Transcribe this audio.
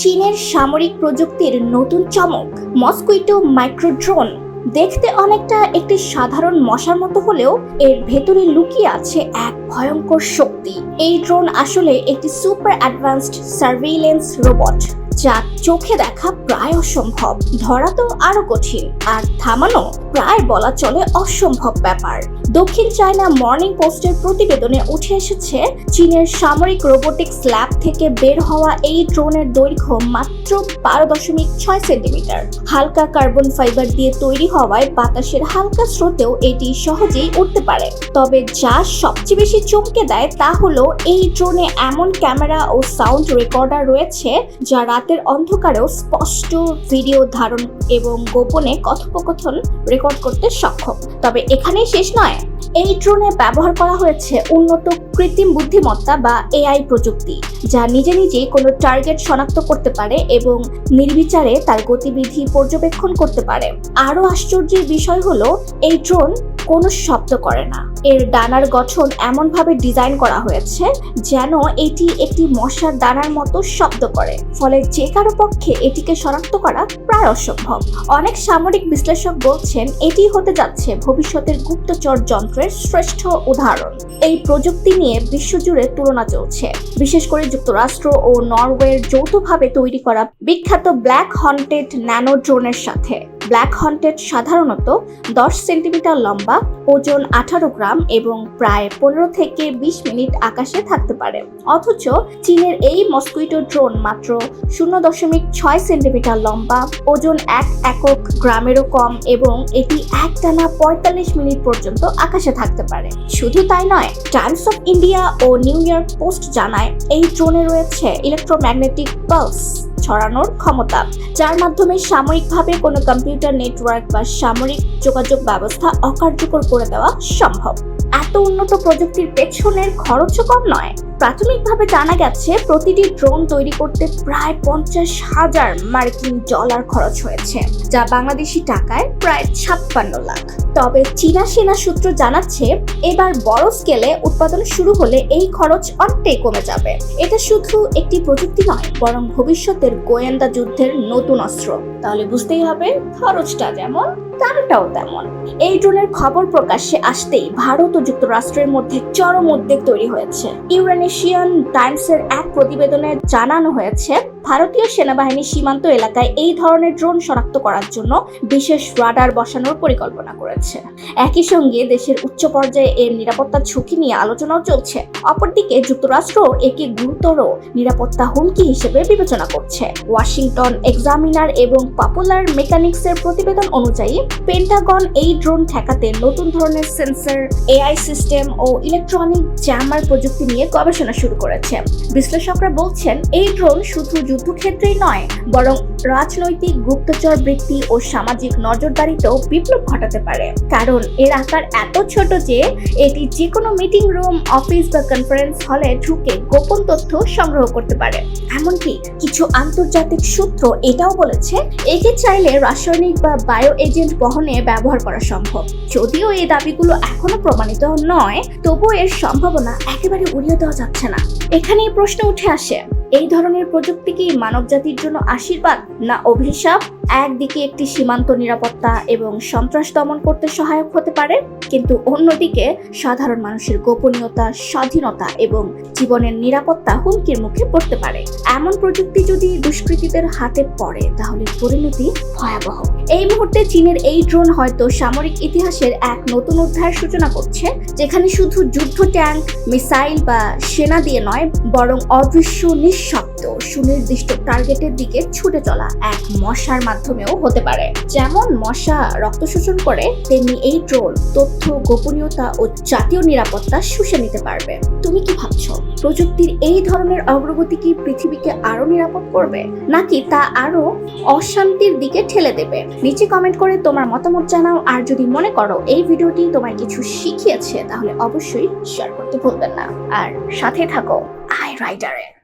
চীনের সামরিক প্রযুক্তির নতুন চমক, মস্কুইটো মাইক্রো ড্রোন দেখতে অনেকটা একটি সাধারণ মশার মতো হলেও এর ভেতরে লুকিয়ে আছে এক ভয়ঙ্কর শক্তি। এই ড্রোন আসলে একটি সুপার অ্যাডভান্সড সার্ভেইলেন্স রোবট, যা চোখে দেখা প্রায় অসম্ভব, ধরা তো আরও কঠিন, আর থামানো প্রায় বলা চলে অসম্ভব ব্যাপার। দক্ষিণ চায়না মর্নিং পোস্টের প্রতিবেদনে উঠে এসেছে, চীনের সামরিক রোবোটিক্স ল্যাব থেকে বের হওয়া এই ড্রোনের দৈর্ঘ্য মাত্র বারো দশমিক ছয় সেন্টিমিটার। হালকা কার্বন ফাইবার দিয়ে তৈরি হওয়ায় বাতাসের হালকা স্রোতেও এটি সহজেই উঠতে পারে। তবে যা সবচেয়ে বেশি চমকে দেয় তা হলো এই ড্রোনে এমন ক্যামেরা ও সাউন্ড রেকর্ডার রয়েছে, যা রাতের অন্ধকারেও স্পষ্ট ভিডিও ধারণ এবং গোপনে কথোপকথন রেকর্ড করতে সক্ষম। তবে এখানেই শেষ নয়। এই ড্রোনে ব্যবহার করা হয়েছে উন্নত কৃত্রিম বুদ্ধিমত্তা বা এআই প্রযুক্তি, যা নিজে নিজেই কোনো টার্গেট শনাক্ত করতে পারে এবং নির্বিচারে তার গতিবিধি পর্যবেক্ষণ করতে পারে। আরও আশ্চর্যের বিষয় হলো, এই ড্রোন কোনো শব্দ করে না। এর ডানার গঠন এমনভাবে ডিজাইন করা হয়েছে যেন এটি একটি মশার ডানার মতো শব্দ করে। ফলে যে কারও পক্ষে এটিকে শনাক্ত করা প্রায় অসম্ভব। অনেক সামরিক বিশ্লেষক বলছেন, এটি হতে যাচ্ছে ভবিষ্যতের গুপ্তচর যন্ত্রের শ্রেষ্ঠ উদাহরণ। এই প্রযুক্তি নিয়ে বিশ্বজুড়ে তুলনা চলছে। বিশেষ করে যুক্তরাষ্ট্র ও নরওয়ের যৌথভাবে তৈরি করা বিখ্যাত ব্ল্যাক হন্টেড ন্যানো ড্রোনের সাথে। ব্ল্যাক হন্টেড সাধারণত দশ সেন্টিমিটার লম্বা, ওজন আঠারো গ্রাম এবং প্রায় পনেরো থেকে বিশ মিনিট আকাশে থাকতে পারে। অথচ চীনের এই মস্কুইটো ড্রোন মাত্র শূন্য দশমিক ছয় সেন্টিমিটার লম্বা, ওজন এক একক গ্রামেরও কম এবং এটি একটানা পঁয়তাল্লিশ মিনিট পর্যন্ত আকাশে থাকতে পারে। শুধু তাই নয়, টাইমস অফ ইন্ডিয়া ও নিউ ইয়র্ক পোস্ট জানায় এই ড্রোনে রয়েছে ইলেকট্রোম্যাগনেটিক পালস। ছড়ানোর ক্ষমতা, যার মাধ্যমে সাময়িকভাবে কোনো কম্পিউটার নেটওয়ার্ক বা সামরিক যোগাযোগ ব্যবস্থা অকার্যকর করে দেওয়া সম্ভব। এত উন্নত প্রযুক্তির পেছনের খরচও কম নয়। প্রাথমিকভাবে জানা গেছে, প্রতিটি ড্রোন তৈরি করতে প্রায় পঞ্চাশ হাজার মার্কিন ডলার খরচ হয়েছে, যা বাংলাদেশি টাকায় প্রায় ছাপ্পান্ন লাখ। তবে চীনা সেনা সূত্র জানাচ্ছে, এবার বড় স্কেলে উৎপাদন শুরু হলে এই খরচ অনেকটাই কমে যাবে। এটা শুধু একটি প্রযুক্তি নয়, বরং ভবিষ্যতের গোয়েন্দা যুদ্ধের নতুন অস্ত্র। তাহলে বুঝতেই হবে, খরচটা যেমন, দামটাও তেমন। এই ড্রোনের খবর প্রকাশ্যে আসতেই ভারত ও যুক্তরাষ্ট্রের মধ্যে চরম উদ্বেগ তৈরি হয়েছে। ইউরেনেশিয়ান টাইমসের এক প্রতিবেদনে জানানো হয়েছে ভারতীয় সেনাবাহিনী সীমান্ত এলাকায় এই ধরনের ড্রোন শনাক্ত করার জন্য বিশেষ রাডার বসানোর পরিকল্পনা করেছে। একই সঙ্গে দেশের উচ্চ পর্যায়ে এর নিরাপত্তা ঝুঁকি নিয়ে আলোচনাও চলছে। অপরদিকে যুক্তরাষ্ট্র একে গুরুতর নিরাপত্তা হুমকি হিসেবে বিবেচনা করছে। ওয়াশিংটন এক্সামিনার এবং পপুলার মেকানিক্সের প্রতিবেদন অনুযায়ী পেন্টাগন এই ড্রোন ঠেকাতে নতুন ধরনের সেন্সর, এআই সিস্টেম ও ইলেকট্রনিক জ্যামার প্রযুক্তি নিয়ে গবেষণা শুরু করেছে। বিশ্লেষকরা বলছেন, এই ড্রোন শুধু যুদ্ধক্ষেত্রেই নয়, বরং রাজনৈতিক গুপ্তচর বৃত্তি ও সামাজিক নজরদারিতেও বিপ্লব ঘটাতে পারে। কারণ এর আকার এত ছোট যে এটি যে কোনো মিটিং রুম, অফিস বা কনফারেন্স হলে ঢুকে গোপন তথ্য সংগ্রহ করতে পারে। এমনকি কিছু আন্তর্জাতিক সূত্র এটাও বলেছে, একে চাইলে রাসায়নিক বা বায়ো এজেন্ট বহনে ব্যবহার করা সম্ভব। যদিও এই দাবিগুলো এখনও প্রমাণিত নয়, তবুও এর সম্ভাবনা একেবারে উড়িয়ে দেওয়া যাচ্ছে না। এখানেই প্রশ্ন উঠে আসে এই ধরনের প্রযুক্তি কি মানবজাতির জন্য আশীর্বাদ না অভিশাপ? একদিকে একটি সীমান্ত নিরাপত্তা এবং সন্ত্রাস দমন করতে সহায়ক হতে পারে, কিন্তু অন্যদিকে সাধারণ মানুষের গোপনীয়তা, স্বাধীনতা এবং জীবনের নিরাপত্তা হুমকির মুখে পড়তে পারে। এমন প্রযুক্তি যদি দুষ্কৃতীদের হাতে পড়ে, তাহলে পরিণতি ভয়াবহ। এই মুহূর্তে চীনের এই ড্রোন হয়তো সামরিক ইতিহাসের এক নতুন অধ্যায়ের সূচনা করছে, যেখানে শুধু যুদ্ধ ট্যাঙ্ক, মিসাইল বা সেনা দিয়ে নয়, বরং অদৃশ্য, নিঃশব্দ, সুনির্দিষ্ট টার্গেটের দিকে ছুটে চলা এক মশার মাধ্যমেও হতে পারে। যেমন মশা রক্ত শোষণ করে তেমনি এই ড্রোন তথ্য, গোপনীয়তা ও জাতীয় নিরাপত্তা শুষে নিতে পারবে। তুমি কি ভাবছ, প্রযুক্তির এই ধরনের অগ্রগতি কি পৃথিবীকে আরও নিরাপদ করবে, নাকি তা আরও অশান্তির দিকে ঠেলে দেবে? নিচে কমেন্ট করে তোমার মতামত জানাও, আর যদি মনে করো এই ভিডিওটি তোমায় কিছু শিখিয়েছে, তাহলে অবশ্যই শেয়ার করতে ভুলবেন না। আর সাথে থাকো আই রাইডারে